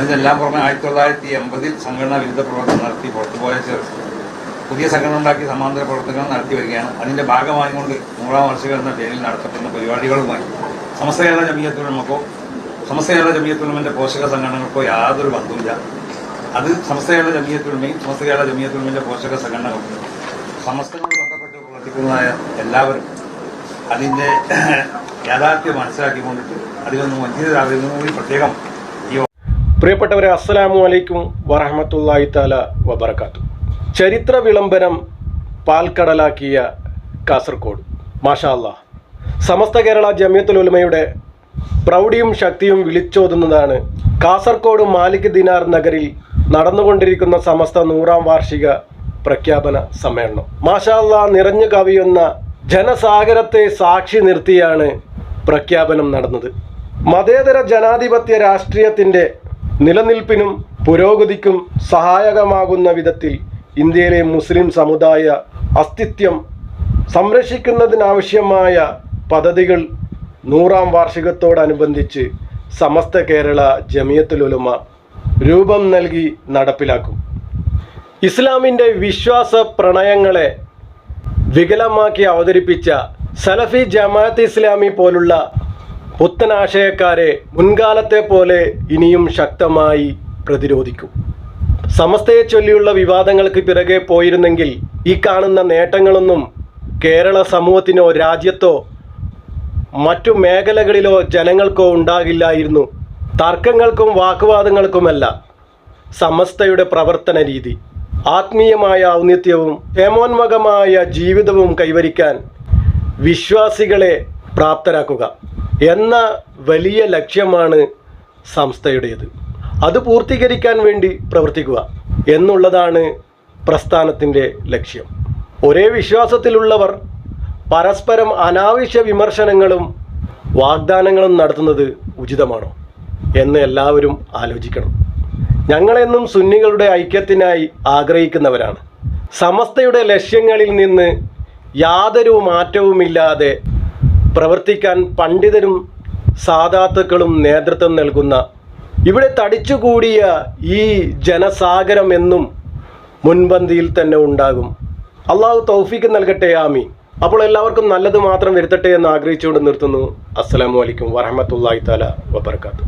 അതിനെല്ലാം പുറമെ ആയിരത്തി തൊള്ളായിരത്തി എൺപതിൽ സംഘടനാ വിരുദ്ധ പ്രവർത്തനം നടത്തി പുറത്തുപോയ പുതിയ സംഘടന ഉണ്ടാക്കി സമാന്തര പ്രവർത്തനങ്ങൾ നടത്തി വരികയാണ്. അതിന്റെ ഭാഗമായിക്കൊണ്ട് നൂറാം വാർഷികം എന്ന പേരിൽ നടത്തപ്പെടുന്ന പരിപാടികളുമായി സമസ്ത കേരള ജമീയത്തുലമക്കോ സമസ്ത കേരള ജമീയത്തുലമിന്റെ പോഷക സംഘടനകൾക്കോ യാതൊരു ബന്ധവുമില്ല. അത് സമസ്ത കേരള ജമീയത്തുലമയും സമസ്ത കേരള ജമീയത്തുലമിന്റെ പോഷക സംഘടനകൾക്കും സമസ്തങ്ങൾ ബന്ധപ്പെട്ട് പ്രവർത്തിക്കുന്നതായ എല്ലാവരും അതിന്റെ യാഥാർത്ഥ്യം മനസ്സിലാക്കിക്കൊണ്ടിട്ട് അതിലൊന്നും വഞ്ചിതരാകുന്നതും കൂടി പ്രത്യേകം പ്രിയപ്പെട്ടവരെ അസ്സലാമു അലൈക്കും വറഹമത്തല്ലാഹി താല വബർക്കാത്തു ചരിത്ര വിളംബരം പാൽക്കടലാക്കിയ കാസർഗോഡ്. മാഷാല്ല സമസ്ത കേരള ജമിയത്തുൽ ഉലമയുടെ പ്രൗഢിയും ശക്തിയും വിളിച്ചോതുന്നതാണ് കാസർഗോഡ് മാലിക് ദിനാർ നഗറിൽ നടന്നുകൊണ്ടിരിക്കുന്ന സമസ്ത നൂറാം വാർഷിക പ്രഖ്യാപന സമ്മേളനം. മാഷാല്ല നിറഞ്ഞു കവിയുന്ന ജനസാഗരത്തെ സാക്ഷി നിർത്തിയാണ് പ്രഖ്യാപനം നടന്നത്. മതേതര ജനാധിപത്യ രാഷ്ട്രീയത്തിന്റെ നിലനിൽപ്പിനും പുരോഗതിക്കും സഹായകമാകുന്ന വിധത്തിൽ ഇന്ത്യയിലെ മുസ്ലിം സമുദായ അസ്തിത്വം സംരക്ഷിക്കുന്നതിനാവശ്യമായ പദ്ധതികൾ നൂറാം വാർഷികത്തോടനുബന്ധിച്ച് സമസ്ത കേരള ജമിയത്തുലുലമ രൂപം നൽകി നടപ്പിലാക്കും. ഇസ്ലാമിന്റെ വിശ്വാസ പ്രണയങ്ങളെ വികലമാക്കി അവതരിപ്പിച്ച സലഫി ജമാഅത്ത് ഇസ്ലാമി പോലുള്ള പുത്തനാശയക്കാരെ മുൻകാലത്തെ പോലെ ഇനിയും ശക്തമായി പ്രതിരോധിക്കും. സമസ്തയെ ചൊല്ലിയുള്ള വിവാദങ്ങൾക്ക് പിറകെ പോയിരുന്നെങ്കിൽ ഈ കാണുന്ന നേട്ടങ്ങളൊന്നും കേരള സമൂഹത്തിനോ രാജ്യത്തോ മറ്റു മേഖലകളിലോ ജനങ്ങൾക്കോ ഉണ്ടാകില്ലായിരുന്നു. തർക്കങ്ങൾക്കും വാക്കുവാദങ്ങൾക്കുമല്ല. സമസ്തയുടെ പ്രവർത്തന രീതി ആത്മീയമായ ഔന്നിത്യവും ഹേമോന്മകമായ ജീവിതവും കൈവരിക്കാൻ വിശ്വാസികളെ പ്രാപ്തരാക്കുക. എന്ന വലിയ ലക്ഷ്യമാണ് സംസ്ഥയുടേത്. അത് പൂർത്തീകരിക്കാൻ വേണ്ടി പ്രവർത്തിക്കുക എന്നുള്ളതാണ് പ്രസ്ഥാനത്തിന്റെ ലക്ഷ്യം. ഒരേ വിശ്വാസത്തിലുള്ളവർ പരസ്പരം അനാവശ്യ വിമർശനങ്ങളും വാഗ്ദാനങ്ങളും നടത്തുന്നത് ഉചിതമാണോ എന്ന് എല്ലാവരും ആലോചിക്കണം. ഞങ്ങളെന്നും സുന്നികളുടെ ഐക്യത്തിനായി ആഗ്രഹിക്കുന്നവരാണ്. സമസ്തയുടെ ലക്ഷ്യങ്ങളിൽ നിന്ന് യാതൊരു മാറ്റവുമില്ലാതെ പ്രവർത്തിക്കാൻ പണ്ഡിതരും സാധാത്തുക്കളും നേതൃത്വം നൽകുന്ന ഇവിടെ തടിച്ചുകൂടിയ ഈ ജനസാഗരം എന്നും മുൻപന്തിയിൽ തന്നെ ഉണ്ടാകും. അള്ളാഹു തൗഫീക്ക് നൽകട്ടെ ആമി അപ്പോൾ എല്ലാവർക്കും നല്ലത് മാത്രം വരുത്തട്ടെ എന്ന് ആഗ്രഹിച്ചുകൊണ്ട് നിർത്തുന്നു. അസ്സലാമു അലൈക്കും വറഹമത്തല്ലാഹി താല വബർക്കാത്തു